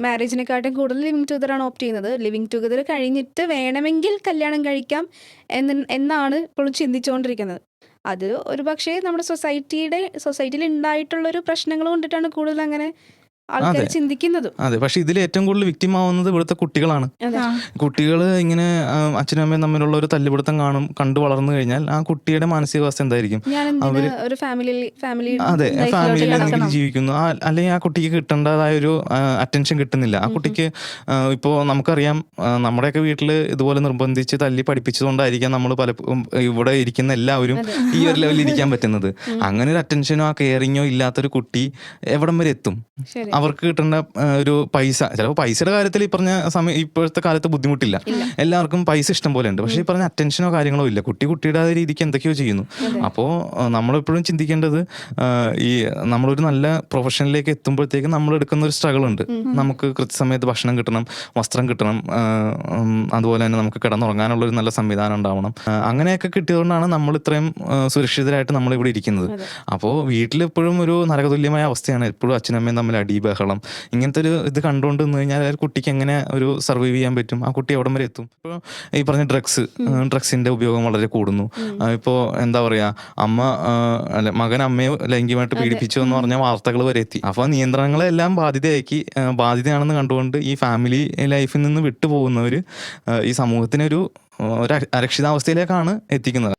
മാരേജിനെക്കാട്ടും കൂടുതൽ ലിവിങ് ടുഗദറാണ് ഓപ്റ്റ് ചെയ്യുന്നത്. ലിവിങ് ടുഗദർ കഴിഞ്ഞിട്ട് വേണമെങ്കിൽ കല്യാണം കഴിക്കാം എന്ന് എന്നാണ് ഇപ്പോഴും ചിന്തിച്ചുകൊണ്ടിരിക്കുന്നത്. അത് ഒരു പക്ഷേ നമ്മുടെ സൊസൈറ്റിയുടെ സൊസൈറ്റിയിൽ ഉണ്ടായിട്ടുള്ളൊരു പ്രശ്നങ്ങൾ കൊണ്ടിട്ടാണ് കൂടുതൽ അങ്ങനെ ആൾക്കാർ അതെ. ചിന്തിക്കുന്നതും. അതെ. പക്ഷെ ഇതിൽ ഏറ്റവും കൂടുതൽ വിക്ടിം ആവുന്നത് ഇവിടുത്തെ കുട്ടികളാണ്. കുട്ടികൾ ഇങ്ങനെ അച്ഛനും അമ്മയും തമ്മിലുള്ള ഒരു തല്ലുപിടുത്തം കാണും കണ്ടു വളർന്നു കഴിഞ്ഞാൽ ആ കുട്ടിയുടെ മാനസികാവസ്ഥ എന്തായിരിക്കും? ഞാൻ അവര്- ഒരു ഫാമിലി ഫാമിലി അതെ ഫാമിലിയിൽ. ജീവിക്കുന്നു. അല്ലെങ്കിൽ ആ കുട്ടിക്ക് കിട്ടേണ്ടതായ ഒരു അറ്റൻഷൻ കിട്ടുന്നില്ല. ആ കുട്ടിക്ക് ഇപ്പോ നമുക്കറിയാം നമ്മുടെയൊക്കെ വീട്ടിൽ ഇതുപോലെ നിർബന്ധിച്ച് തല്ലി പഠിപ്പിച്ചതുകൊണ്ടായിരിക്കാം നമ്മൾ പലപ്പോഴും ഇവിടെ ഇരിക്കുന്ന എല്ലാവരും. ഈ ഒരു ലെവലിൽ ഇരിക്കാൻ പറ്റുന്നത്. അങ്ങനെ ഒരു അറ്റൻഷനോ ആ കെയറിങ്ങോ ഇല്ലാത്തൊരു കുട്ടി എവിടം വരെ എത്തും? അവർക്ക് കിട്ടേണ്ട ഒരു പൈസ. ചിലപ്പോൾ പൈസയുടെ കാര്യത്തിൽ ഈ പറഞ്ഞ സമയം ഇപ്പോഴത്തെ കാലത്ത് ബുദ്ധിമുട്ടില്ല. എല്ലാവർക്കും പൈസ ഇഷ്ടം പോലെ ഉണ്ട്. പക്ഷേ ഈ പറഞ്ഞ അറ്റൻഷനോ കാര്യങ്ങളോ ഇല്ല. കുട്ടി കുട്ടിയുടെ രീതിക്ക് എന്തൊക്കെയോ ചെയ്യുന്നു. അപ്പോൾ നമ്മളെപ്പോഴും ചിന്തിക്കേണ്ടത് ഈ നമ്മളൊരു നല്ല പ്രൊഫഷനിലേക്ക് എത്തുമ്പോഴത്തേക്ക് നമ്മൾ എടുക്കുന്ന ഒരു സ്ട്രഗിൾ ഉണ്ട്. നമുക്ക് കൃത്യസമയത്ത് ഭക്ഷണം കിട്ടണം വസ്ത്രം കിട്ടണം അതുപോലെ തന്നെ നമുക്ക് കിടന്നുറങ്ങാനുള്ള ഒരു നല്ല സംവിധാനം ഉണ്ടാവണം. അങ്ങനെയൊക്കെ കിട്ടിയതുകൊണ്ടാണ് നമ്മൾ ഇത്രയും സുരക്ഷിതരായിട്ട് നമ്മൾ ഇവിടെ ഇരിക്കുന്നത് അപ്പോൾ വീട്ടിലെപ്പോഴും ഒരു നരകതുല്യമായ അവസ്ഥയാണ് എപ്പോഴും അച്ഛനമ്മയും തമ്മിൽ അടി ബഹളം. ഇങ്ങനത്തെ ഒരു ഇത് കണ്ടുകൊണ്ട് നിന്ന് കഴിഞ്ഞാൽ ആ ഒരു കുട്ടിക്ക് എങ്ങനെ ഒരു സർവൈവ് ചെയ്യാൻ പറ്റും? ആ കുട്ടി എവിടം വരെ എത്തും? ഇപ്പോൾ ഈ പറഞ്ഞ ഡ്രഗ്സ് ഡ്രഗ്സിന്റെ ഉപയോഗം വളരെ കൂടുന്നു. ഇപ്പോൾ എന്താ പറയാ അമ്മ അല്ല മകൻ അമ്മയെ ലൈംഗികമായിട്ട് പീഡിപ്പിച്ചു എന്ന് പറഞ്ഞ വാർത്തകൾ വരെ എത്തി. അപ്പോൾ നിയന്ത്രണങ്ങളെല്ലാം ബാധ്യതയാക്കി ബാധ്യതയാണെന്ന് കണ്ടുകൊണ്ട് ഈ ഫാമിലി ലൈഫിൽ നിന്ന് വിട്ടുപോകുന്നവർ ഈ സമൂഹത്തിനൊരു ഒരു അരക്ഷിതാവസ്ഥയിലേക്കാണ് എത്തിക്കുന്നത്.